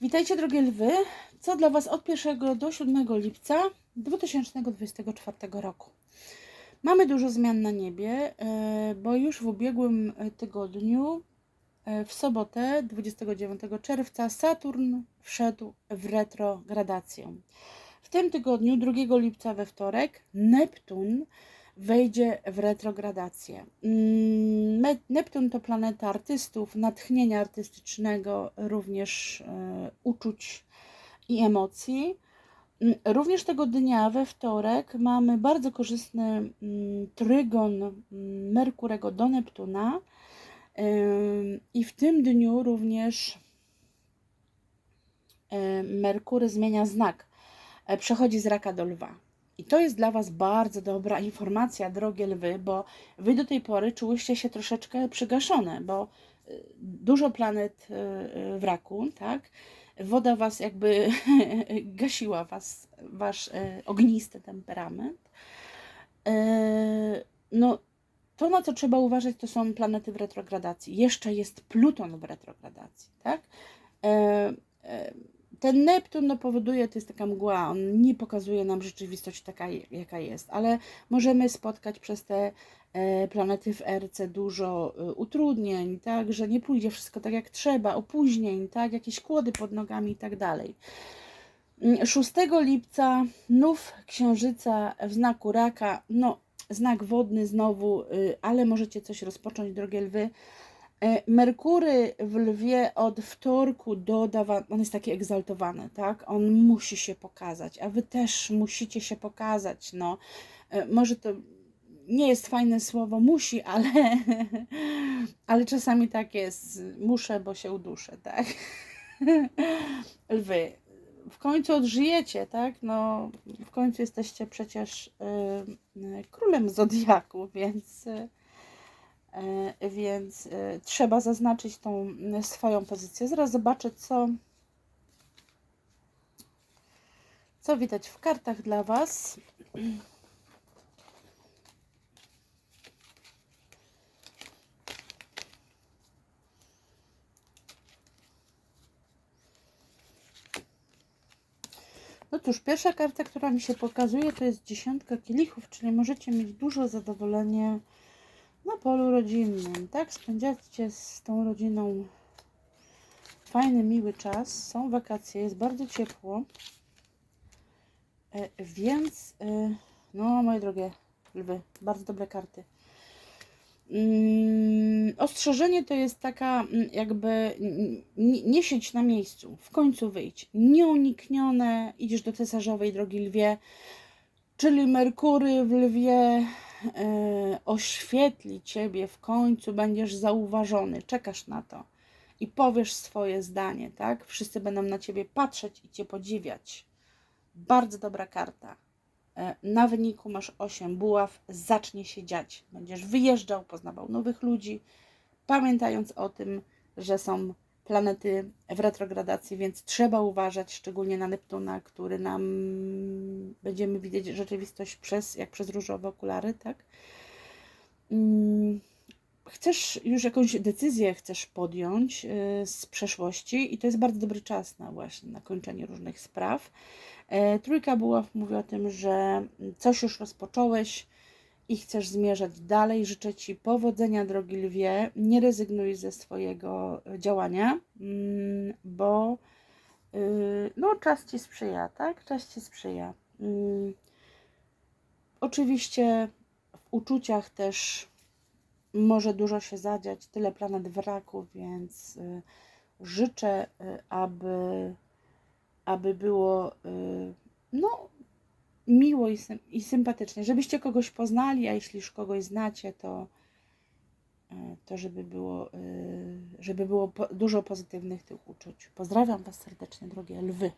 Witajcie drogie lwy. Co dla Was od 1 do 7 lipca 2024 roku? Mamy dużo zmian na niebie, e, bo już w ubiegłym tygodniu, e, w sobotę 29 czerwca, Saturn wszedł w retrogradację. W tym tygodniu, 2 lipca we wtorek, Neptun wejdzie w retrogradację. Neptun to planeta artystów, natchnienia artystycznego, również e, uczuć i emocji. Mm, Również tego dnia, we wtorek, mamy bardzo korzystny mm, trygon mm, Merkurego do Neptuna. I w tym dniu również e, Merkury zmienia znak, e, przechodzi z raka do lwa. I to jest dla Was bardzo dobra informacja, drogie lwy, bo Wy do tej pory czułyście się troszeczkę przygaszone, bo y, dużo planet y, y, w raku, tak? Woda Was jakby gasiła was, Wasz ognisty temperament. No, to na co trzeba uważać, to są planety w retrogradacji. Jeszcze jest Pluton w retrogradacji, tak? Ten Neptun no, powoduje, to jest taka mgła, on nie pokazuje nam rzeczywistość taka, jaka jest, ale możemy spotkać przez te e, planety w RC dużo e, utrudnień, tak, że nie pójdzie wszystko tak jak trzeba, opóźnień, tak, jakieś kłody pod nogami i tak dalej. Mm, 6 lipca nów księżyca w znaku raka, no znak wodny znowu, y, ale możecie coś rozpocząć, drogie lwy. E, Merkury w lwie od wtorku dodawa, on jest taki egzaltowany, tak? On musi się pokazać, a wy też musicie się pokazać. No, E, może to nie jest fajne słowo musi, ale, ale czasami tak jest. Muszę, bo się uduszę, tak? Lwy. W końcu odżyjecie, tak? No, w końcu jesteście przecież y, y, królem zodiaku, więc. Y, więc e, trzeba zaznaczyć tą m, swoją pozycję. Zaraz zobaczę, co, co widać w kartach dla Was. No cóż, pierwsza karta, która mi się pokazuje, to jest dziesiątka kielichów, czyli możecie mieć dużo zadowolenia na polu rodzinnym, tak? Spędzacie z tą rodziną fajny, miły czas. Są wakacje, jest bardzo ciepło. E, więc, e, no, moje drogie lwy, bardzo dobre karty. Mm, ostrzeżenie to jest taka, mm, jakby nie, nie siedź na miejscu, w końcu wyjdź. Nieuniknione, idziesz do cesarzowej drogi lwie, czyli Merkury w lwie oświetli ciebie w końcu, będziesz zauważony, czekasz na to i powiesz swoje zdanie, tak? Wszyscy będą na ciebie patrzeć i cię podziwiać. Bardzo dobra karta. E, Na wyniku masz 8 buław, zacznie się dziać. Będziesz wyjeżdżał, poznawał nowych ludzi, pamiętając o tym, że są planety w retrogradacji, więc trzeba uważać szczególnie na Neptuna, który nam będziemy widzieć rzeczywistość przez, jak przez różowe okulary, tak? Mm, Chcesz już jakąś decyzję chcesz podjąć y, z przeszłości i to jest bardzo dobry czas na właśnie na kończenie różnych spraw. E, Trójka buław mówi o tym, że coś już rozpocząłeś i chcesz zmierzać dalej. Życzę Ci powodzenia, drogi lwie. Nie rezygnuj ze swojego działania, mm, bo y, no, czas Ci sprzyja, tak? Czas Ci sprzyja. Mm, Oczywiście w uczuciach też może dużo się zadziać, tyle planet w raku, więc y, życzę, y, aby, aby było y, no, miło i, sym, i sympatycznie, żebyście kogoś poznali, a jeśli już kogoś znacie, to, to żeby było, żeby było dużo pozytywnych tych uczuć. Pozdrawiam Was serdecznie, drogie lwy.